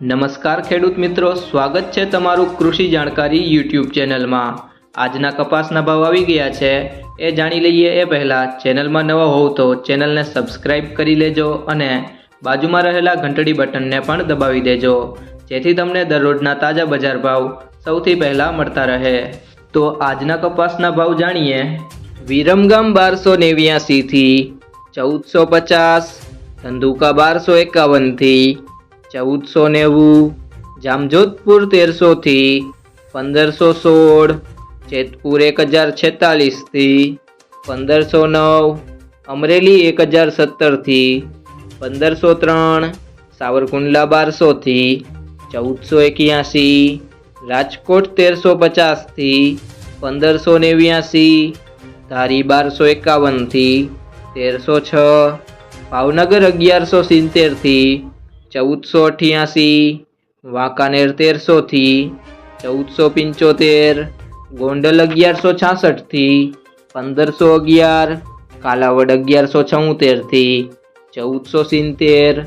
નમસ્કાર ખેડૂત મિત્રો, સ્વાગત છે તમારું કૃષિ જાણકારી યુટ્યુબ ચેનલમાં. આજના કપાસના ભાવ આવી ગયા છે. એ જાણી લઈએ એ પહેલાં, ચેનલમાં નવા હોવ તો ચેનલને સબસ્ક્રાઇબ કરી લેજો અને બાજુમાં રહેલા ઘંટડી બટનને પણ દબાવી દેજો. જેથી તમને દરરોજના તાજા બજાર ભાવ સૌથી પહેલાં મળતા રહે. તો આજના કપાસના ભાવ જાણીએ. વિરમગામ બારસો નેવ્યાસીથી ચૌદસો પચાસ, ધંધુકા બારસો એકાવનથી ચૌદસો નેવું, જામજોધપુર તેરસોથી પંદરસો સોળ, જેતપુર એક હજાર છેતાલીસથી પંદરસો નવ, અમરેલી એક હજાર સત્તરથી પંદરસો ત્રણ, સાવરકુંડલા બારસોથી ચૌદસો એક્યાસી, રાજકોટ તેરસો પચાસથી પંદરસો નેવ્યાસી, ધારી બારસો એકાવનથી તેરસો છ, ભાવનગર અગિયારસો સિત્તેરથી ચૌદસો અઠ્યાસી, વાંકાનેર તેરસોથી, ચૌદસો પંચોતેર, ગોંડલ અગિયારસો છાસઠથી, પંદરસો અગિયાર, કાલાવડ અગિયારસો છઉતેરથી ચૌદસો સિત્તેર,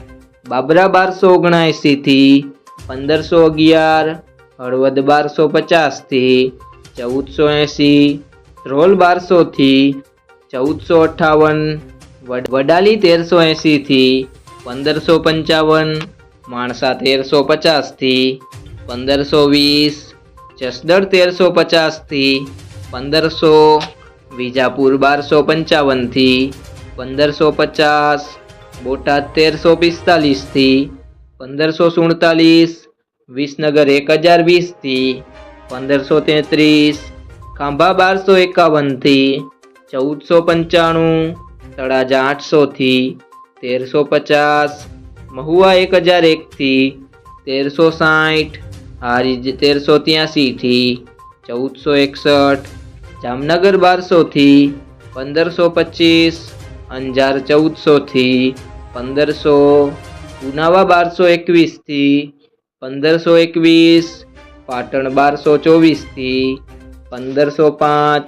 બાબરા બારસો ઓગણએંસીથી પંદરસો અગિયાર, હળવદ બારસો પચાસથી, ચૌદસો એંસી ધ્રોલ બારસોથી, ચૌદસો અઠ્ઠાવન, વડ- વડાલી તેરસો એંસીથી પંદરસો પંચાવન, માણસા તેરસો પચાસથી, પંદરસો વીસ, જસદણ તેરસો પચાસથી, પંદરસો, વિજાપુર બારસો પંચાવનથી, પંદરસો પચાસ, બોટાદ તેરસો પિસ્તાલીસથી, પંદરસો સુડતાલીસ, વિસનગર એક હજાર વીસથી, પંદરસો તેત્રીસ, ખાંભા બારસો એકાવનથી, ચૌદસો પંચાણું, તળાજા આઠસોથી તેરસો પચાસ, મહુવા એક હજાર એકથી તેરસો સાઠ હારીજ તેરસો ત્યાસીથી ચૌદસો એકસઠ, જામનગર બારસોથી પંદરસો પચીસ, અંજાર ચૌદસોથી પંદરસો, ઉનાવા બારસો એકવીસથી પંદરસો એકવીસ, પાટણ બારસો ચોવીસથી પંદરસો પાંચ